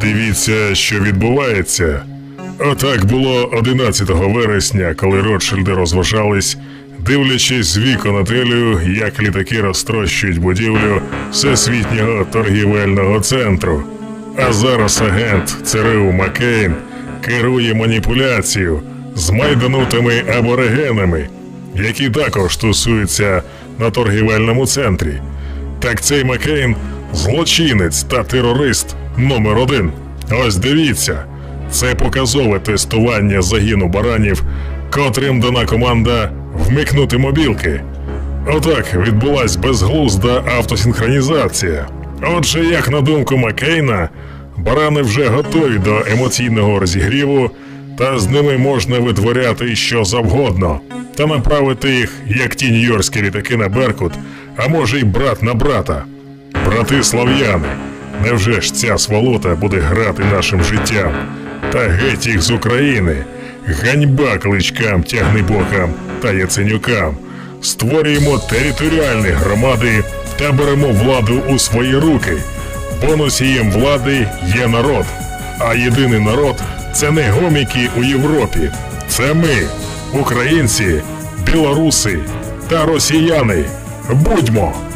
Дивіться, що відбувається. Отак було 11 вересня, коли Ротшильди розважались, дивлячись з вікон отелю, як літаки розтрощують будівлю всесвітнього торгівельного центру. А зараз агент ЦРУ Маккейн керує маніпуляцією з майданутими аборигенами, які також тусуються на торгівельному центрі. Так цей Маккейн злочинець та терорист номер один. Ось дивіться, це показове тестування загіну баранів, котрим дана команда вмикнути мобілки. Отак відбулась безглузда автосинхронізація. Отже, як на думку Маккейна, барани вже готові до емоційного розігріву, та з ними можна витворяти що завгодно, та направити їх, як ті нью-йоркські літаки на Беркут, а може й брат на брата. Брати слав'яни, невже ж ця сволота буде грати нашим життям? Та геть їх з України. Ганьба кличкам, тягнебокам та яценюкам. Створюємо територіальні громади та беремо владу у свої руки. Бо носієм влади є народ. А єдиний народ це не гоміки у Європі. Це ми, українці, білоруси та росіяни. Будьмо!